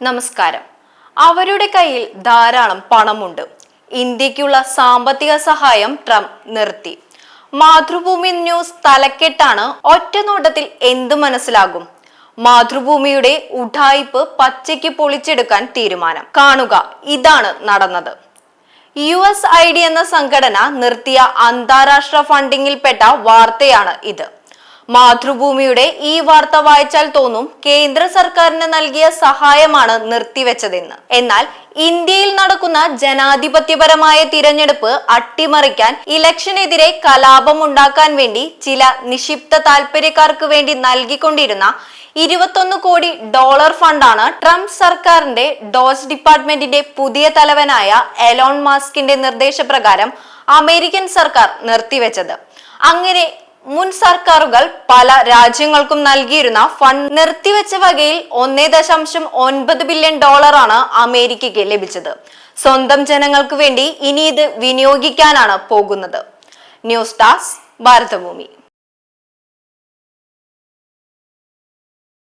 നമസ്കാരം. അവരുടെ കയ്യിൽ ധാരാളം പണമുണ്ട്. ഇന്ത്യക്കുള്ള സാമ്പത്തിക സഹായം ട്രംപ് നിർത്തി. മാതൃഭൂമി ന്യൂസ് തലക്കെട്ടാണ് ഒറ്റ നോട്ടത്തിൽ എന്ത് മനസ്സിലാകും? മാതൃഭൂമിയുടെ ഉഡായിപ്പ് പച്ചയ്ക്ക് പൊളിച്ചെടുക്കാൻ തീരുമാനം. കാണുക ഇതാണ് നടന്നത്. യു എസ് ഐ ഡി എന്ന സംഘടന നിർത്തിയ അന്താരാഷ്ട്ര ഫണ്ടിങ്ങിൽപ്പെട്ട വാർത്തയാണ് ഇത്. മാതൃഭൂമിയുടെ ഈ വാർത്ത വായിച്ചാൽ തോന്നും കേന്ദ്ര സർക്കാരിന് നൽകിയ സഹായമാണ് നിർത്തിവെച്ചതെന്ന്. എന്നാൽ ഇന്ത്യയിൽ നടക്കുന്ന ജനാധിപത്യപരമായ തിരഞ്ഞെടുപ്പ് അട്ടിമറിക്കാൻ ഇലക്ഷനെതിരെ കലാപമുണ്ടാക്കാൻ വേണ്ടി ചില നിക്ഷിപ്ത താല്പര്യക്കാർക്ക് വേണ്ടി നൽകിക്കൊണ്ടിരുന്ന ഇരുപത്തൊന്ന് കോടി ഡോളർ ഫണ്ടാണ് ട്രംപ് സർക്കാരിന്റെ ഡോസ് ഡിപ്പാർട്ട്മെന്റിന്റെ പുതിയ തലവനായ എലോൺ മാസ്കിന്റെ നിർദ്ദേശപ്രകാരം അമേരിക്കൻ സർക്കാർ നിർത്തിവെച്ചത്. അങ്ങനെ മുൻ സർക്കാരുകൾ പല രാജ്യങ്ങൾക്കും നൽകിയിരുന്ന ഫണ്ട് നിർത്തിവെച്ച വകയിൽ ഒന്നേ ദശാംശം ഒൻപത് ബില്യൺ ഡോളറാണ് അമേരിക്കയ്ക്ക് ലഭിച്ചത്. സ്വന്തം ജനങ്ങൾക്ക് വേണ്ടി ഇനി ഇത് വിനിയോഗിക്കാനാണ് പോകുന്നത്. News desk Bharatabhumi.